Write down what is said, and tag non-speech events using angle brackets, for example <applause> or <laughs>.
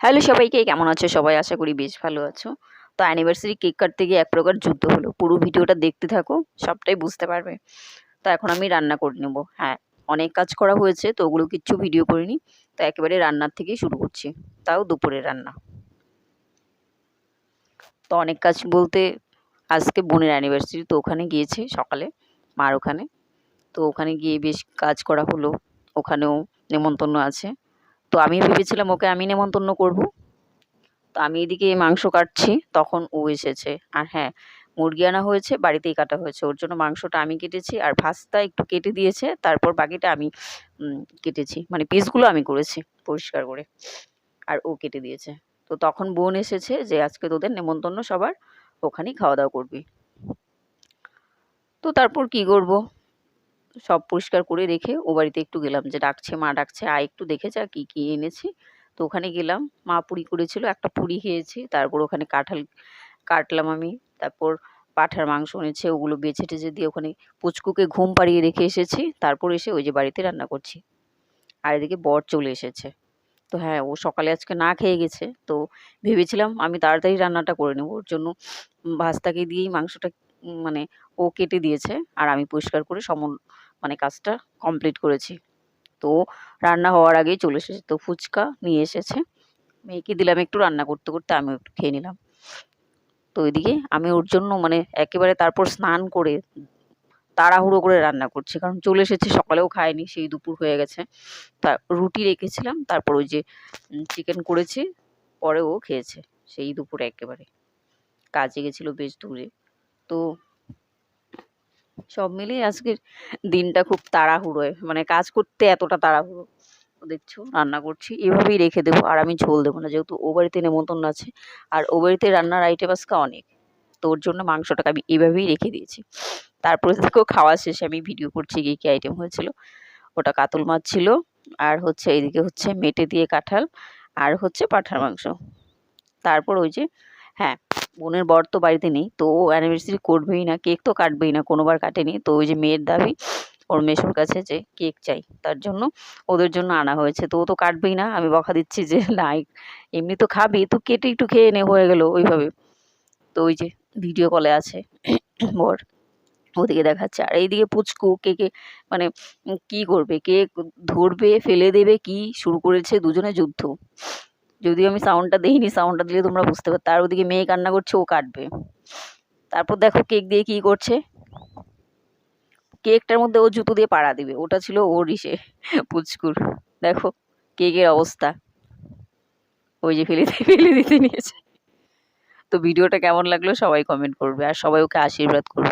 Hello সবাইকে, কেমন আছো? সবাই আশা করি বেশ ভালো আছো। তো অ্যানিভার্সারি কেক কাটতে গিয়ে এক প্রকার যুদ্ধ হলো। পুরো ভিডিওটা দেখতে থাকো, সবটাই বুঝতে পারবে। তো এখন আমি রান্না করে নেব। হ্যাঁ অনেক কাজ করা হয়েছে, তো ওগুলো কিচ্ছু ভিডিও করিনি। তো একেবারে রান্নার থেকেই শুরু করছি। তাও দুপুরে রান্না। তো অনেক কাজ বলতে আজকে বোনের অ্যানিভার্সারি তো ওখানে গিয়েছে সকালে, মার ওখানে। তো ওখানে গিয়ে বেশ কাজ করা হলো। ওখানেও নেমন্তন্ন আছে। তো আমি ভেবেছিলাম ওকে আমি নেমন্তন্ন করব। তো আমি এদিকে মাংস কাটছি, তখন ও এসেছে। আর হ্যাঁ মুরগি আনা হয়েছে, বাড়িতেই কাটা হয়েছে। ওর জন্য মাংসটা আমি কেটেছি আর ভাস্তা একটু কেটে দিয়েছে, তারপর বাকিটা আমি কেটেছি। মানে পিসগুলো আমি করেছি পরিষ্কার করে। আর ও কেটে দিয়েছে। তো তখন বোন এসেছে যে, আজকে তোদের নেমন্তন্ন সবার, ওখানেই খাওয়া দাওয়া করবি। তো তারপর কি করব? সব পরিষ্কার করে রেখে ও বাড়িতে একটু গেলাম যে ডাকছে, মা ডাকছে, আয় একটু দেখে যা কী কী এনেছি। তো ওখানে গেলাম, মা পুরি করেছিল, একটা পুরি খেয়েছি, তারপর ওখানে কাঁঠাল কাটলাম আমি, তারপর পাঠার মাংস এনেছে, ওগুলো বেছে টেছে দিয়ে ওখানে পুচকুকে ঘুম পাড়িয়ে রেখে এসেছি, তারপর এসে ওই যে বাড়িতে রান্না করছি। আর এদিকে বর চলে এসেছে। তো হ্যাঁ ও সকালে আজকে না খেয়ে গেছে, তো ভেবেছিলাম আমি তাড়াতাড়ি রান্নাটা করে নেব, ওর জন্য ভাজটাকে দিয়েই মাংসটা মানে ও কেটে দিয়েছে, আর আমি পরিষ্কার করে সম মানে কাজটা কমপ্লিট করেছি। তো রান্না হওয়ার আগেই চলে এসেছে। তো ফুচকা নিয়ে এসেছে। মেয়েকে দিলাম একটু রান্না করতে করতে আমি একটু খেয়ে নিলাম। তো ওইদিকে আমি ওর জন্য মানে একেবারে তারপর স্নান করে তাড়াহুড়ো করে রান্না করছি। কারণ চলে এসেছে, সকালেও খায়নি, সেই দুপুর হয়ে গেছে। তা রুটি রেখেছিলাম, তারপর ওই যে চিকেন করেছি, পরে ও খেয়েছে। সেই দুপুরে একেবারে। কাজে গেছিল বেশ দূরে। তো সব মিলিয়ে আজকের দিনটা খুব তাড়াহুড়োয় মানে কাজ করতে এতটা তাড়াহুড়ো। দেখছ, রান্না করছি, এভাবেই রেখে দেবো, আর আমি ঝোল দেবো না, যেহেতু ও বাড়িতে নেমন্তন্ন আছে, আর ও বাড়িতে রান্নার আইটেম আজকে অনেক। তো ওর জন্য মাংসটাকে আমি এভাবেই রেখে দিয়েছি। তারপরে দেখো, খাওয়া শেষে আমি ভিডিও করছি গিয়ে কী আইটেম হয়েছিল। ওটা কাতল মাছ ছিল, আর হচ্ছে এইদিকে হচ্ছে মেটে দিয়ে কাঁঠাল, আর হচ্ছে পাঠার মাংস। তারপর ওই যে হ্যাঁ বোনের বর তো বাড়িতে নেই, তো ও অ্যানিভার্সারি করবেই না কেক তো কাটবেই না, কোনোবার কাটেনি। তো ওই যে মেয়ের দাবি, ওর মেসোর কাছে যে কেক চাই, তার জন্য ওদের জন্য আনা হয়েছে। তো ও তো কাটবেই না, আমি বকা দিচ্ছি যে <laughs> না এমনি তো খাবি, তো কেটে একটু খেয়ে নে, হয়ে গেলো ওইভাবে। তো ওই যে ভিডিও কলে আছে <clears throat> বর, ওদিকে দেখাচ্ছে। আর এইদিকে পুচকু কেকে মানে কি করবে কেক ধরবে, ফেলে দেবে, কি শুরু করেছে, দুজনে যুদ্ধ। যদিও আমি সাউন্ডটা দেইনি সাউন্ডটা দিলে তোমরা বুঝতে পারো তার ওদিকে মেয়ে কান্না করছে, ও কাটবে তারপর দেখো কেক দিয়ে কি করছে? কেকটার মধ্যে ও জুতো দিয়ে পাড়া দিবে। ওটা ছিল ওর ইসে, পুচকুর। দেখো, কেকের অবস্থা। ওই যে ফেলে ফেলে দিতে নিয়েছে। তো ভিডিওটা কেমন লাগল সবাই কমেন্ট করবে। আর সবাই ওকে আশীর্বাদ করবে।